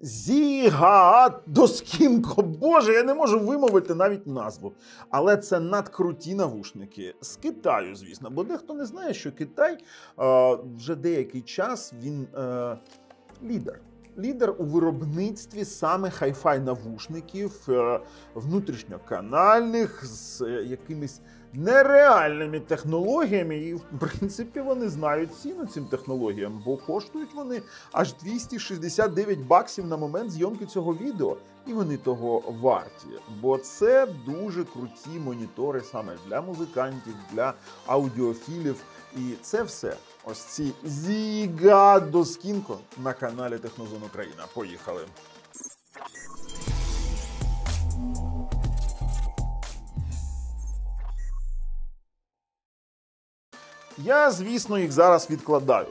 Зігаатоскінко. Боже, я не можу вимовити навіть назву. Але це надкруті навушники з Китаю, звісно. Бо дехто не знає, що Китай е, вже деякий час він е, лідер. Лідер у виробництві саме хай-фай навушників е, внутрішньоканальних з е, якимись нереальними технологіями. І в принципі вони знають ціну цим технологіям, бо коштують вони аж 269 баксів на момент зйомки цього відео. І вони того варті, бо це дуже круті монітори саме для музикантів, для аудіофілів. І це все. Ось ці Зігадоскінко на каналі Технозон Україна. Поїхали. Я, звісно, їх зараз відкладаю.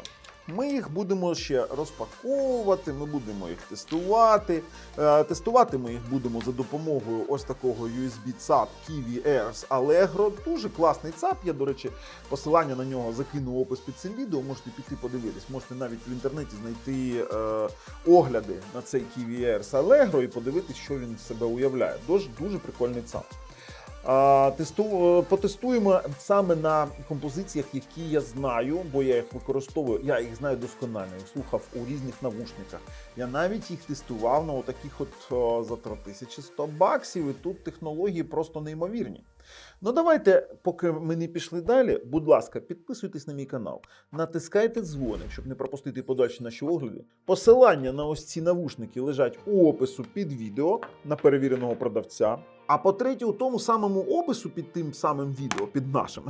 Ми їх будемо ще розпаковувати, ми будемо їх тестувати. Е, Тестувати ми їх будемо за допомогою ось такого USB ЦАП Kiwi Airs Allegro. Дуже класний ЦАП. Я, до речі, посилання на нього закину опис під цим відео. Можете піти подивитись. Можете навіть в інтернеті знайти е, огляди на цей Kiwi Airs Allegro і подивитись, що він з себе уявляє. Дуже, дуже прикольний ЦАП. Тесту, е, потестуємо саме на композиціях, які я знаю, бо я їх використовую. Я їх знаю досконально, їх слухав у різних навушниках. Я навіть їх тестував на таких от за 3100 баксів, і тут технології просто неймовірні. Ну давайте, поки ми не пішли далі, будь ласка, підписуйтесь на мій канал, натискайте дзвоник, щоб не пропустити подальші наші огляди. Посилання на ось ці навушники лежать у опису під відео на перевіреного продавця. А по-третє, у тому самому опису під тим самим відео, під нашим,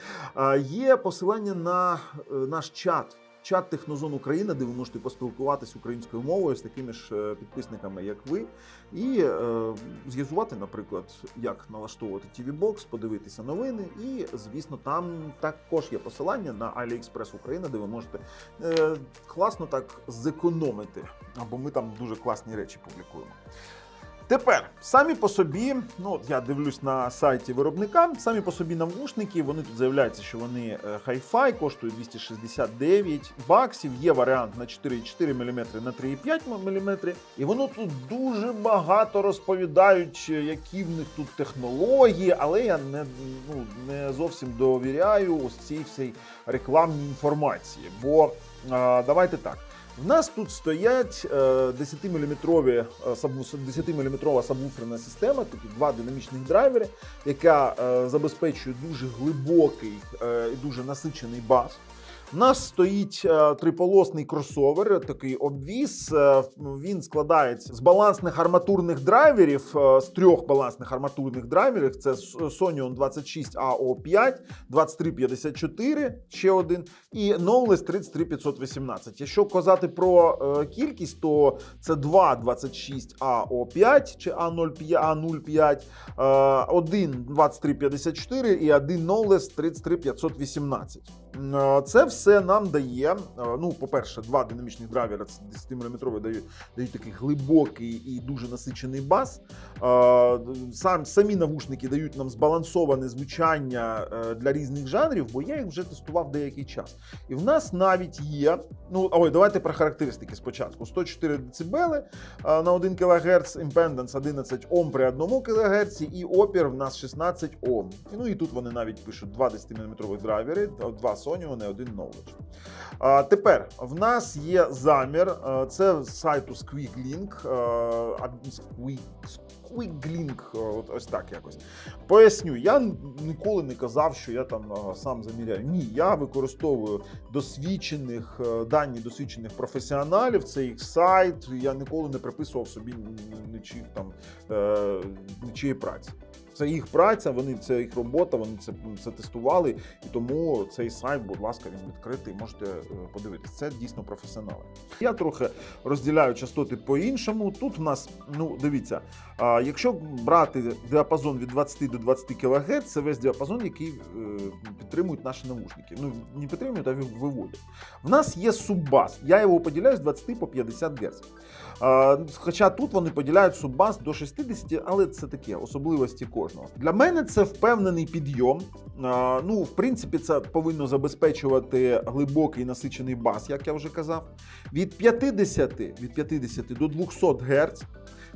є посилання на е, наш чат. Чат Технозон Україна, де ви можете поспілкуватися українською мовою з такими ж е, підписниками, як ви, і е, з'ясувати, наприклад, як налаштовувати TV Box, подивитися новини. І, звісно, там також є посилання на AliExpress Україна, де ви можете е, класно так зекономити. Або ми там дуже класні речі публікуємо. Тепер самі по собі, ну я дивлюсь на сайті виробника, самі по собі навушники. Вони тут заявляються, що вони е, Hi-Fi, коштують 269 баксів. Є варіант на 4,4 мм на 3,5 мм. І воно тут дуже багато розповідають, е, які в них тут технології, але я не, ну, не зовсім довіряю ось цій всій рекламній інформації. Бо а, давайте так. В нас тут стоять е, 10-мм 10-мм сабвуферна система, такі два динамічних драйвери, яка е, забезпечує дуже глибокий е, і дуже насичений бас. У нас стоїть е, триполосний кросовер, такий обвіз. Е, Він складається з балансних арматурних драйверів, е, з трьох балансних арматурних драйверів. Це Sonion 26 AO5, 2354, ще один, і Knowles 33518. Якщо казати про кількість, то це два 26 AO5 чи A05, е, один 2354 і один Knowles 33518. Е, Це все нам дає. е, Ну, по-перше, два динамічних драйвера, це 10-мм дають, дають такий глибокий і дуже насичений бас. Е, Сам, самі навушники дають нам збалансоване звучання для різних жанрів, бо я їх вже тестував деякий час. І в нас навіть є. Ну, ой, давайте про характеристики спочатку: 104 дБ на 1 кГц, імпеденс 11 Ом при 1 кГц, і опір в нас 16 Ом. Ну і тут вони навіть пишуть два 10-мм драйвери, два Sony, один Knowledge. А, тепер в нас є замір. Це з сайту а, Squeak, Squeaklink, а, от ось так якось. Поясню, я ніколи не казав, що я там сам заміряю. Ні, я використовую досвідчених е, дані досвідчених професіоналів. Це їх сайт. Я ніколи не приписував собі ні- ні- нічиїх там е, нічиї праці. Це їх праця, вони це їх робота, вони це, це тестували, і тому цей сайт, будь ласка, він відкритий. Можете е, подивитись. Це дійсно професіонали. Я трохи розділяю частоти по-іншому. Тут в нас, ну дивіться, якщо брати діапазон від 20 до 20 кГц, це весь діапазон, який е, підтримують наші навушники. Ну не підтримують, а виводять. В нас є суббас. Я його поділяю з 20 по 50 Гц. Хоча тут вони поділяють суббас до 60, але це таке особливості кожного. Для мене це впевнений підйом. Ну, в принципі, це повинно забезпечувати глибокий насичений бас, як я вже казав. Від 50, від 50 до 200 Гц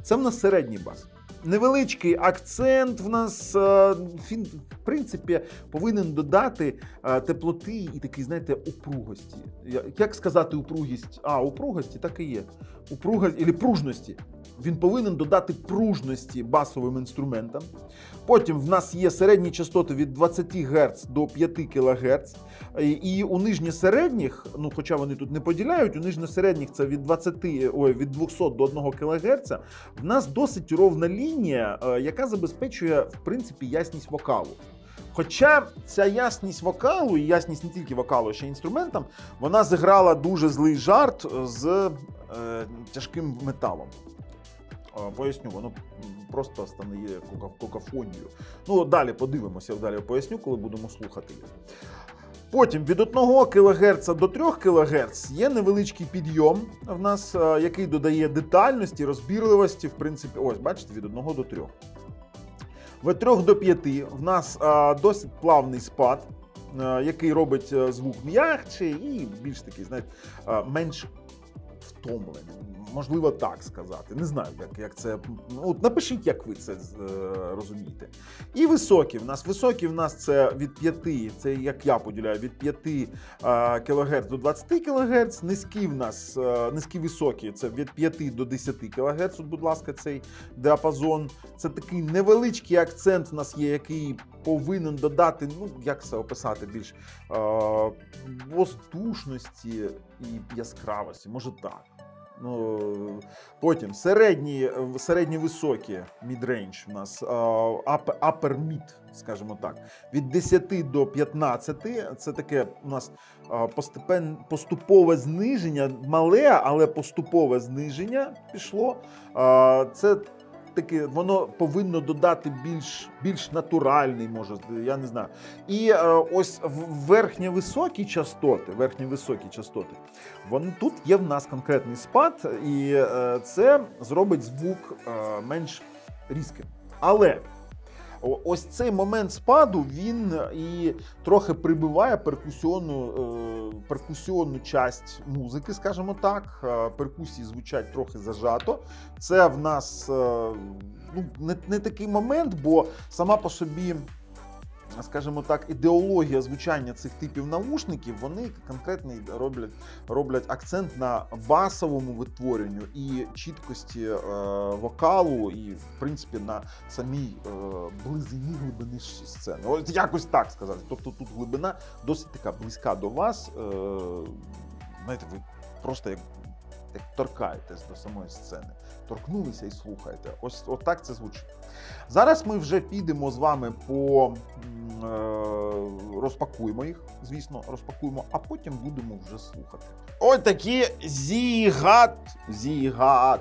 це в нас середній бас. Невеличкий акцент в нас він, в принципі, повинен додати теплоти і такий, знаєте, упругості. Як сказати упругість? А, упругості так і є. Упругость або пружності. Він повинен додати пружності басовим інструментам. Потім в нас є середні частоти від 20 Гц до 5 кГц. І- у нижньосередніх, ну хоча вони тут не поділяють, у нижньосередніх це від 20, ой, від 200 до 1 кГц. В нас досить ровна лінія, е, яка забезпечує в принципі ясність вокалу. Хоча ця ясність вокалу і ясність не тільки вокалу, а ще й інструментам, вона зіграла дуже злий жарт з е, тяжким металом. Поясню, воно просто стане кока- Ну, далі подивимося, далі поясню, коли будемо слухати їх. Потім від 1 кГц до 3 кГц є невеличкий підйом в нас, який додає детальності, розбірливості. В принципі, ось, бачите, від 1 до 3. Від 3 до 5 в нас досить плавний спад, який робить е, звук м'якче і більш такий, знаєте, менш втомлений. Можливо, так сказати. Не знаю, як, як це. Ну, От напишіть, як ви це е, розумієте. І високі. В нас високі в нас це від 5, це як я поділяю, від 5 е, кГц до 20 кГц. Низькі в нас е, низькі високі це від 5 до 10 кГц. От, будь ласка, цей діапазон. Це такий невеличкий акцент в нас є, який повинен додати, ну як це описати, більш е, воздушності і яскравості. Може так. Ну, потім середні, е, середні високі мідрейндж у нас upper, mid, скажімо так. Від 10 до 15 це таке у нас поступове зниження, мале, але поступове зниження пішло. Це таке, воно повинно додати більш, більш натуральний, може, я не знаю. І е, ось в- верхньовисокі частоти, верхньовисокі частоти, вони тут є в нас конкретний спад, і е, це зробить звук е, менш різким. Але ось цей момент спаду він і трохи прибиває перкусіонну, е, перкусіонну часть музики, скажімо так. Е, Перкусії звучать трохи зажато. Це в нас е, ну, не, не такий момент, бо сама по собі. Скажімо так, ідеологія звучання цих типів наушників, вони конкретно роблять, роблять акцент на басовому витворенню і чіткості е, вокалу, і в принципі на самій е, близині глибини сцени. Ось якось так сказати. Тобто тут глибина досить така близька до вас. Е, знаєте, ви просто як, як торкаєтесь до самої сцени. Торкнулися і слухаєте. Ось от так це звучить. Зараз ми вже підемо з вами по е, розпакуємо їх, звісно, розпакуємо, а потім будемо вже слухати. Ось такі зігат. Зігат.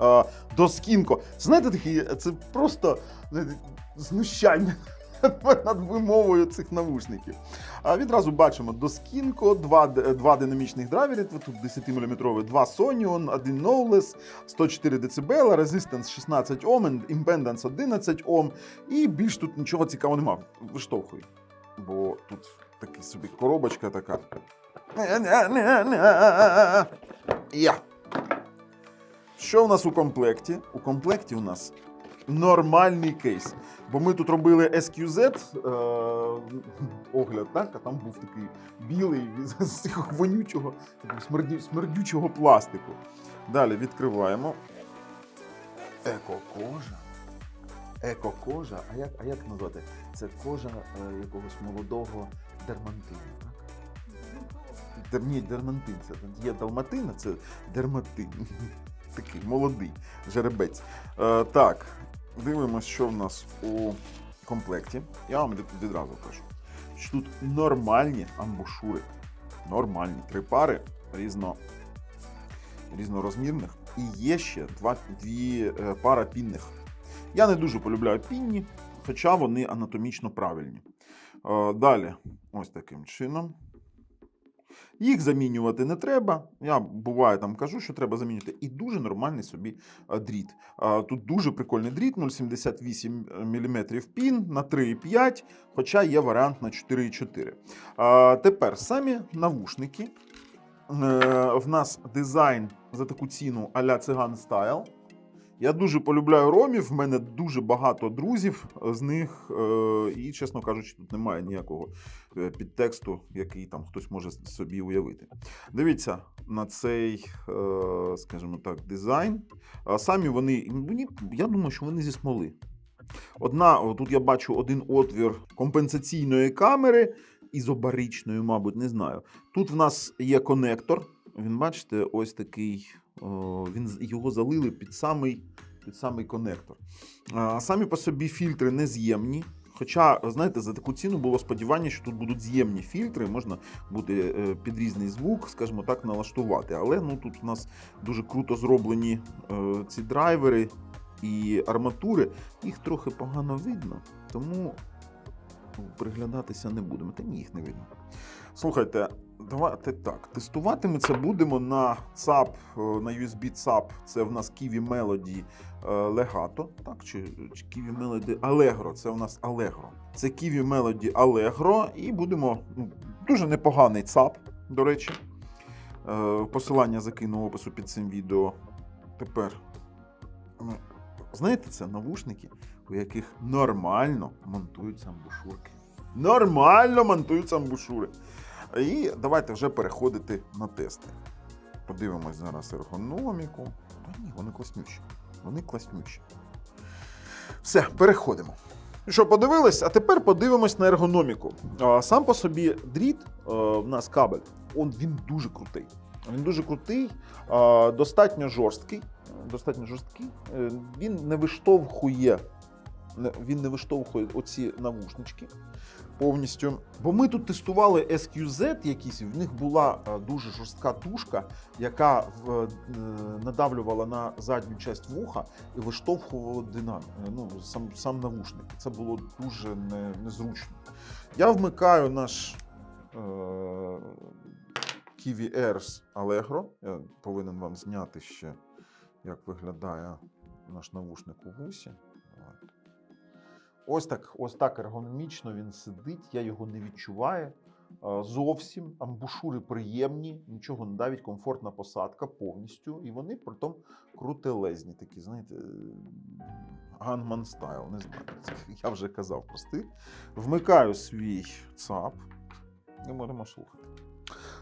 Е, доскінко. Знаєте, такі, це просто знаєте, знущання над вимовою цих навушників. А відразу бачимо доскінко, два, два динамічних драйвери, тут 10-мм, два Sonion, один Knowless, 104 дБ, Resistance 16 Ом, Impedance 11 Ом, і більш тут нічого цікавого нема. Виштовхуй. Бо тут такий собі коробочка така. Я. Що у нас у комплекті? У комплекті у нас нормальний кейс. Бо ми тут робили SQZ е, огляд, так? А там був такий білий з- цього вонючого, смердю, смердючого пластику. Далі відкриваємо. Еко-кожа. Еко-кожа. А як, а як назвати? Це кожа е, якогось молодого дермантину, так? Дер, ні, дермантин. Це є далматин, а це дерматин. Такий молодий жеребець. Е, так, дивимось, що в нас у комплекті. Я вам відразу кажу, що тут нормальні амбушури. Нормальні. Три пари різно, різнорозмірних. І є ще два, дві е, пара пінних. Я не дуже полюбляю пінні, хоча вони анатомічно правильні. Е, далі, ось таким чином. Їх замінювати не треба. Я буває там кажу, що треба замінювати. І дуже нормальний собі дріт. Тут дуже прикольний дріт, 0,78 мм пін на 3,5, хоча є варіант на 4,4. Тепер самі навушники. Е, В нас дизайн за таку ціну а-ля циган стайл. Я дуже полюбляю ромів, в мене дуже багато друзів з них, е, і, чесно кажучи, тут немає ніякого е, підтексту, який там хтось може собі уявити. Дивіться на цей, е, скажімо так, дизайн. Самі вони, я думаю, що вони зі смоли. Одна, тут я бачу один отвір компенсаційної камери, ізобаричної, мабуть, не знаю. Тут в нас є конектор. Він, бачите, ось такий. О, він його залили під самий, під самий конектор. Самі по собі фільтри нез'ємні. Хоча, знаєте, за таку ціну було сподівання, що тут будуть з'ємні фільтри, можна буде е, під різний звук, скажімо так, налаштувати. Але ну, тут у нас дуже круто зроблені е, ці драйвери і арматури. Їх трохи погано видно, тому ну, приглядатися не будемо. Та ні, їх не видно. Слухайте, давайте так. Тестувати ми це будемо на ЦАП, е, на USB ЦАП. Це в нас Kiwi Melody е, Legato, так? Чи, чи Kiwi Melody Allegro. Це у нас Allegro. Це Kiwi Melody Allegro. І будемо ну, дуже непоганий ЦАП, до речі. Е, Посилання закину в опису під цим відео. Тепер. ну, Знаєте, це навушники, у яких нормально монтуються амбушурки. Нормально монтуються амбушури. І давайте вже переходити на тести. Подивимось зараз ергономіку. Та ні, вони класнющі. Вони класнющі. Все, переходимо. Що, подивились? А тепер подивимось на ергономіку. Сам по собі дріт, е, в нас кабель, он, він дуже крутий. Він дуже крутий, достатньо жорсткий. Достатньо жорсткий. Е, Він не виштовхує, він не виштовхує оці навушнички повністю. Бо ми тут тестували SQZ якісь, в них була е, дуже жорстка тушка, яка е, надавлювала на задню часть вуха і виштовхувала динам, е, ну, сам, сам навушник. Це було дуже не, незручно. Я вмикаю наш е, Kiwi Airs Allegro. Я повинен вам зняти ще, як виглядає наш навушник у вусі. Давайте. Ось так, ось так ергономічно він сидить, я його не відчуваю. Зовсім амбушури приємні, нічого не давить, комфортна посадка повністю. І вони притом крутелезні, такі, знаєте, ганман стайл, не знаю. Це я вже казав прости. Вмикаю свій ЦАП і будемо слухати.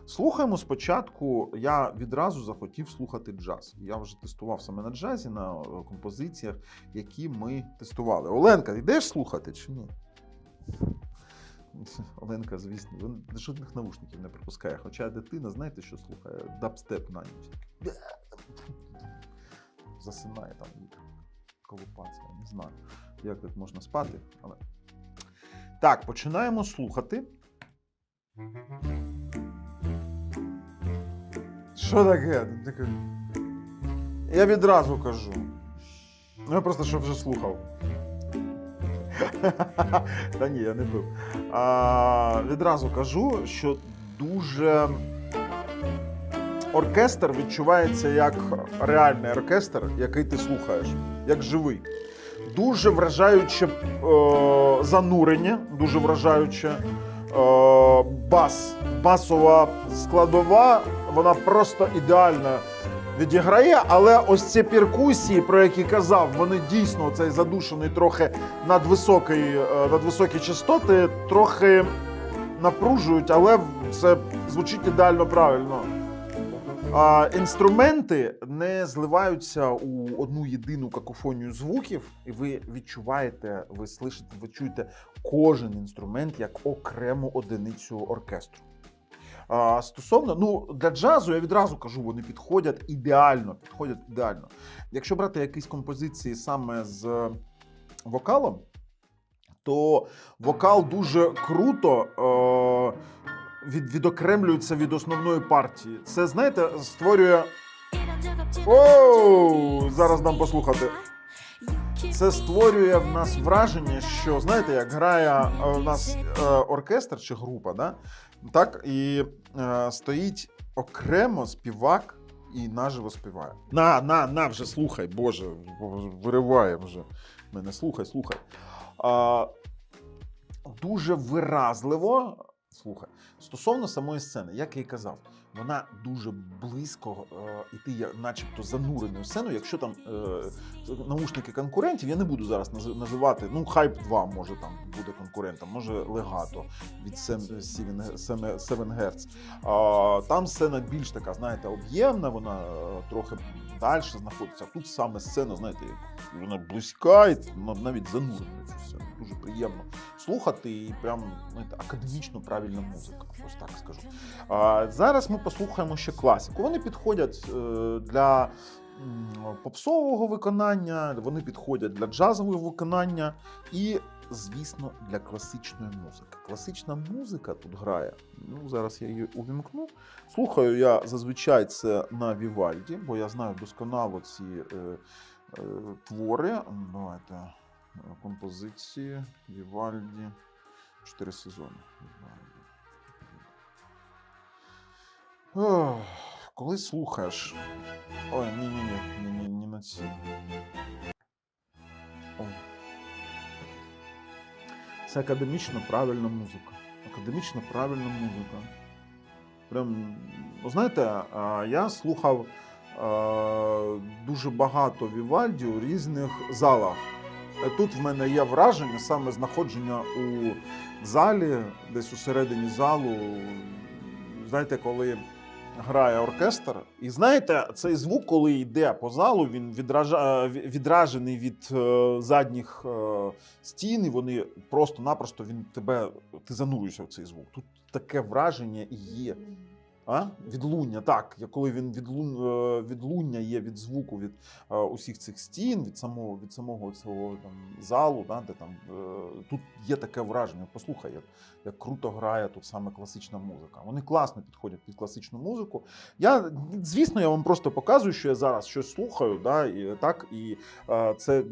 Слухаємо спочатку. Я відразу захотів слухати джаз. Я вже тестував саме на джазі, на е, композиціях, які ми тестували. Оленка, йдеш слухати чи ні? Оленка, звісно, він жодних навушників не припускає. Хоча дитина, знаєте, що слухає? Дабстеп на ніч. Засинає там колупаться. Не знаю, як тут можна спати, але. Так, починаємо слухати. Що таке? Я відразу кажу. Ну, Я просто щоб вже слухав. Та ні, я не пив. А, відразу кажу, що дуже оркестр відчувається як реальний оркестр, який ти слухаєш, як живий. Дуже вражаюче е, занурення, дуже вражаюче е, бас. Басова складова, вона просто ідеально відіграє, але ось ці перкусії, про які казав, вони дійсно цей задушений трохи надвисокий, е, надвисокі частоти, трохи напружують, але це звучить ідеально правильно. А, інструменти не зливаються у одну єдину какофонію звуків, і ви відчуваєте, ви слышите, ви чуєте кожен інструмент як окрему одиницю оркестру. Стосовно, ну, для джазу я відразу кажу, вони підходять ідеально. Підходять ідеально. Якщо брати якісь композиції саме з вокалом, то вокал дуже круто е, від, відокремлюється від основної партії. Це, знаєте, створює. Оу! Зараз дам послухати. Це створює в нас враження, що знаєте, як грає е, у нас е, оркестр чи група, да? так і е, стоїть окремо співак і наживо співає. На, на, на, вже слухай, Боже, вириває вже. Мене слухай, слухай. А, дуже виразливо. Слухай, стосовно самої сцени, як я і казав, вона дуже близько, е, і ти є начебто занурений у сцену. Якщо там е, наушники конкурентів, я не буду зараз нази- називати. Ну, хайп 2 може там буде конкурентом, може легато від 7, 7, 7 Hz. А, там сцена більш така, знаєте, об'ємна, вона е, трохи далі знаходиться. А тут саме сцена, знаєте, вона близька, і навіть занурена цю. Дуже приємно слухати і прям знаєте, академічно правильна музика. Ось так скажу. А, зараз ми послухаємо ще класику. Вони підходять е, для попсового виконання, вони підходять для джазового виконання і, звісно, для класичної музики. Класична музика тут грає. Ну, зараз я її увімкну. Слухаю я зазвичай це на Вівальді, бо я знаю досконало ці е, е, твори. Давайте е, композиції Вівальді. Чотири сезони. Вівальді. Коли слухаєш. Ой, ні, ні, ні, на ці. О. Це академічно правильна музика. Академічно правильна музика. Прям, ви знаєте, я слухав дуже багато Вівальді у різних залах. Е, Тут в мене є враження саме знаходження у залі, десь у середині залу. Знаєте, коли грає оркестр, і знаєте, цей звук, коли йде по залу, він відража... відражений від е, задніх е, стін, і вони просто-напросто він тебе ти занурюєшся в цей звук. Тут таке враження і є. А? Відлуння, так. Коли він відлун, е, відлуння є від звуку від е, усіх цих стін, від самого від самого цього там залу, да, де там е, тут є таке враження. Послухай, як, як круто грає тут саме класична музика. Вони класно підходять під класичну музику. Я звісно, я вам просто показую, що я зараз щось слухаю, да, і так і це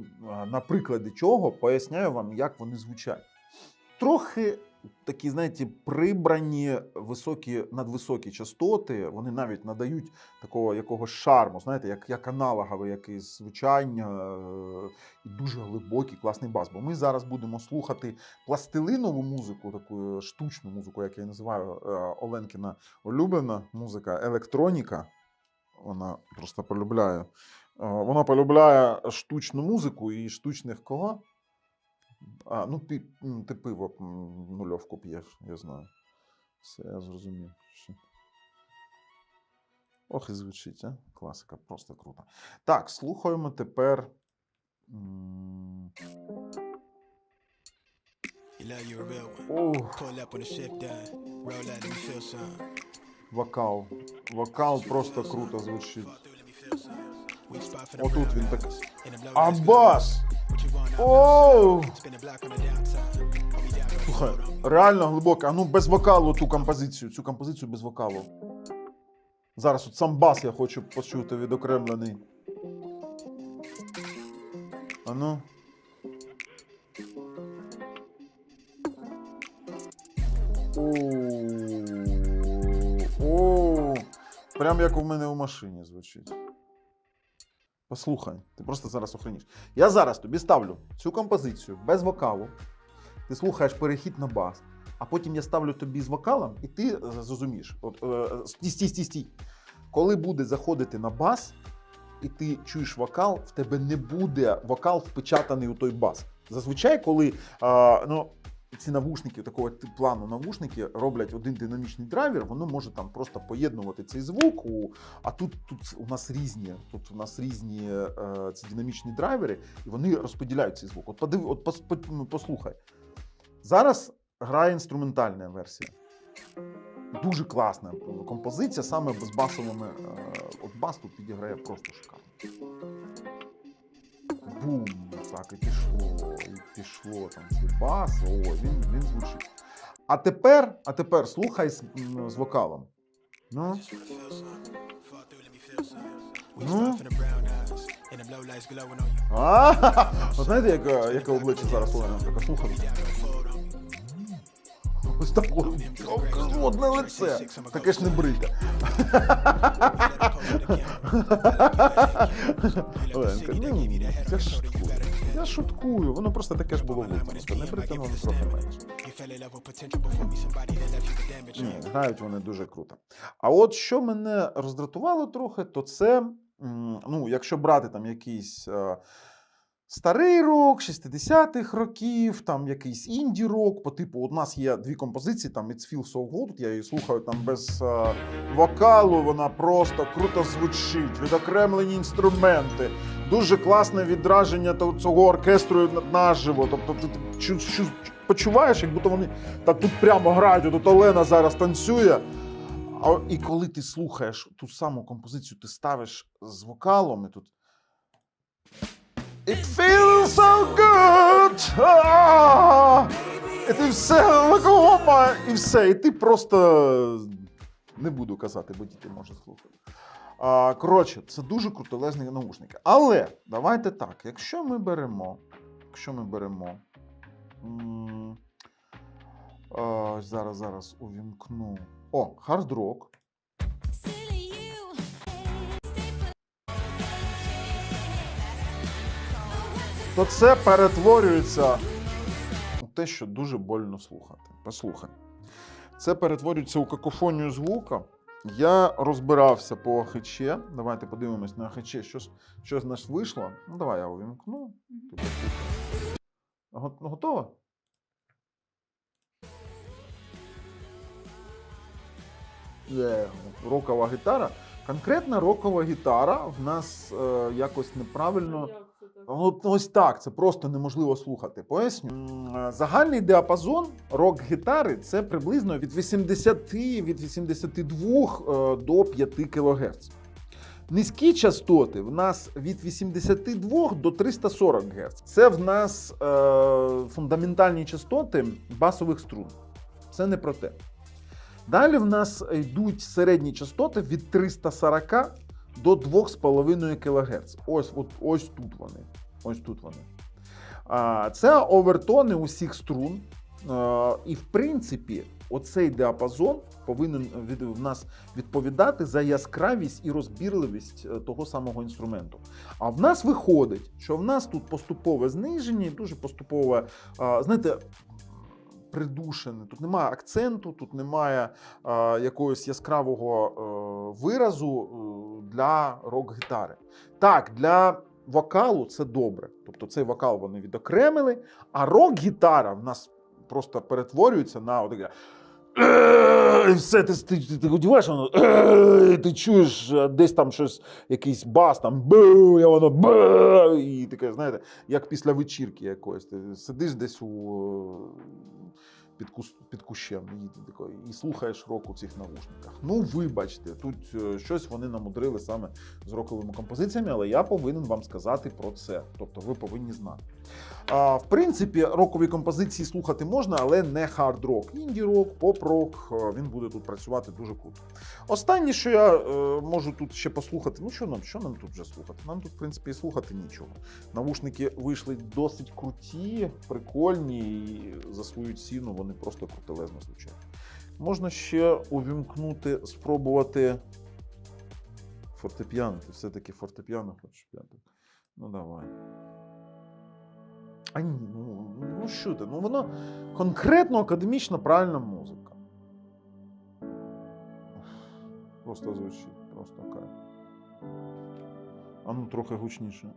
на прикладі чого поясняю вам, як вони звучать. Трохи такі, знаєте, прибрані високі, надвисокі частоти, вони навіть надають такого якогось шарму, знаєте, як, як аналогове якесь звучання е, і дуже глибокий, класний бас. Бо ми зараз будемо слухати пластилинову музику, таку штучну музику, як я її називаю, е, Оленкіна улюблена музика, електроніка. Вона просто полюбляє. Е, Вона полюбляє штучну музику і штучних кого? А, ну ти, ти пиво нульовку п'єш, я знаю. Все, я зрозумів. Ох, і звучить, а? Класика, просто круто. Так, слухаємо тепер. вокал. Вокал просто круто звучить. Отут він так. А! Оу! Слухай, реально глибоко. А ну без вокалу ту композицію. Цю композицію без вокалу. Зараз от сам бас я хочу почути відокремлений. А ну. О, о, прям як у мене у машині звучить. Послухай, ти просто зараз охреніш. Я зараз тобі ставлю цю композицію без вокалу. Ти слухаєш перехід на бас, а потім я ставлю тобі з вокалом, і ти е, зрозумієш. От, е, стій, стій, стій, стій. Коли буде заходити на бас, і ти чуєш вокал, в тебе не буде вокал впечатаний у той бас. Зазвичай, коли е, ну, ці навушники, такого плану навушники роблять один динамічний драйвер, воно може там просто поєднувати цей звук. У, а тут, тут у нас різні, тут у нас різні е, ці динамічні драйвери, і вони розподіляють цей звук. От подив, от пос, по- ну, послухай. Зараз грає інструментальна версія. Дуже класна композиція, саме з басовими. е, От бас тут підіграє просто шикарно. Бум! Так, і пішло, і пішло там цей бас. О, він, він звучить. А тепер, а тепер слухай з, з вокалом. Ну, Ну. А, знаєте, яке, яке обличчя зараз Олена така слухайте? Ось так одне лице. Таке ж не брите. Оленка, ну, я шуткую. Я шуткую, воно просто таке ж було витягнуто. Не притягнуло трохи менше. Ні, грають вони дуже круто. А от що мене роздратувало трохи, то це, ну, якщо брати там якийсь е, старий рок 60-х років, там якийсь інді-рок, по типу, у нас є дві композиції, там It's Feel So Good, я її слухаю там без е, вокалу, вона просто круто звучить, відокремлені інструменти, дуже класне відраження цього оркестру наживо. Тобто ти чу- чу- почуваєш, як будто вони та тут прямо грають, от Олена зараз танцює. А і коли ти слухаєш ту саму композицію, ти ставиш з вокалом і тут. It feels so good! А! І ти все Оклахома, і все. І ти просто не буду казати, бо діти може слухати. А, коротше, це дуже крутелезні наушники. Але давайте так, якщо ми беремо, якщо ми беремо. м, зараз, зараз увімкну. О, Hard Rock. То це перетворюється у те, що дуже больно слухати. Послухай. Це перетворюється у какофонію звука. Я розбирався по ахиче. Давайте подивимось на ахиче, що, ж- що з нас вийшло. Ну, давай я увімкну. Ти Готова? Є рокова гітара. Конкретна рокова гітара в нас е, якось неправильно. От ось так, це просто неможливо слухати. Поясню. Е, Загальний діапазон рок-гітари це приблизно від 80 від 82 е, до 5 кГц. Низькі частоти в нас від 82 до 340 Гц. Це в нас е, фундаментальні частоти басових струн. Це не про те. Далі в нас йдуть середні частоти від 340 до 2,5 кГц. Ось, от, ось тут вони. Ось тут вони. А, Це овертони усіх струн. А, І, в принципі, оцей діапазон повинен від, в нас відповідати за яскравість і розбірливість е, того самого інструменту. А в нас виходить, що в нас тут поступове зниження і дуже поступове, а, знаєте, придушене. Тут немає акценту, тут немає е, якогось яскравого е, виразу е, для рок-гітари. Так, для вокалу це добре. Тобто цей вокал вони відокремили, а рок-гітара в нас просто перетворюється на отаке. «Е, І все, ти, ти, ти, ти одіваєш, воно, «Е», ти чуєш е, десь там щось, якийсь бас, там бу, і воно бу, і таке, знаєте, як після вечірки якоїсь. Ти сидиш десь у під, кус, під кущем ти такий, і слухаєш рок у цих навушниках. Ну, вибачте, тут е, щось вони намудрили саме з роковими композиціями, але я повинен вам сказати про це. Тобто ви повинні знати. А, в принципі, рокові композиції слухати можна, але не хард-рок. Інді-рок, поп-рок, е, він буде тут працювати дуже круто. Останнє, що я е, можу тут ще послухати, ну що нам, що нам тут вже слухати? Нам тут, в принципі, і слухати нічого. Навушники вийшли досить круті, прикольні, і за свою ціну вони просто крутелезно звучать. Можна ще увімкнути, спробувати фортепіано. Ти все-таки фортепіано хочеш п'яти. Ну давай. А ні, ну, ну що ти? Ну воно конкретно академічна правильна музика. Просто звучить, просто кайф. А ну трохи гучніше.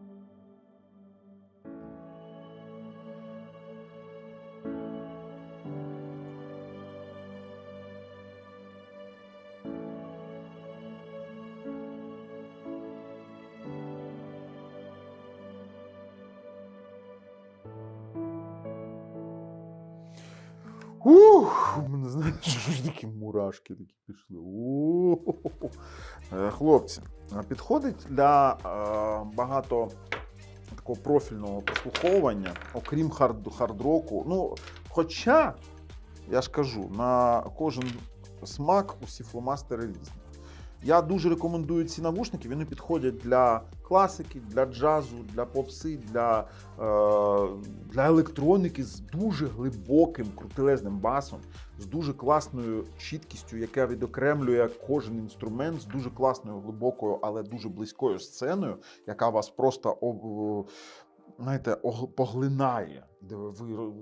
Мурашки такі пішли. Е, Хлопці, підходить для е, багато такого профільного прослуховування, окрім хард, хард-року. Ну, хоча, я ж кажу, на кожен смак усі фломастери різні. Я дуже рекомендую ці навушники. Вони підходять для класики, для джазу, для попси, для, е, для електроніки з дуже глибоким, крутелезним басом, з дуже класною чіткістю, яка відокремлює кожен інструмент, з дуже класною, глибокою, але дуже близькою сценою, яка вас просто об, знаєте, ог- поглинає. Де ви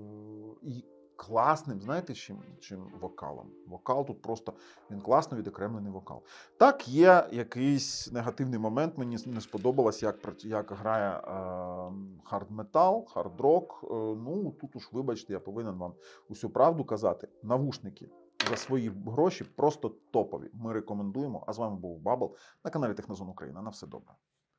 і класним, знаєте, чим, чим вокалом. Вокал тут просто він класно відокремлений вокал. Так, є якийсь негативний момент. Мені не сподобалось, як, як грає хард метал, хард рок. Ну тут уж вибачте, я повинен вам усю правду казати. Навушники за свої гроші просто топові. Ми рекомендуємо. А з вами був Бабл на каналі Технозон Україна. На все добре.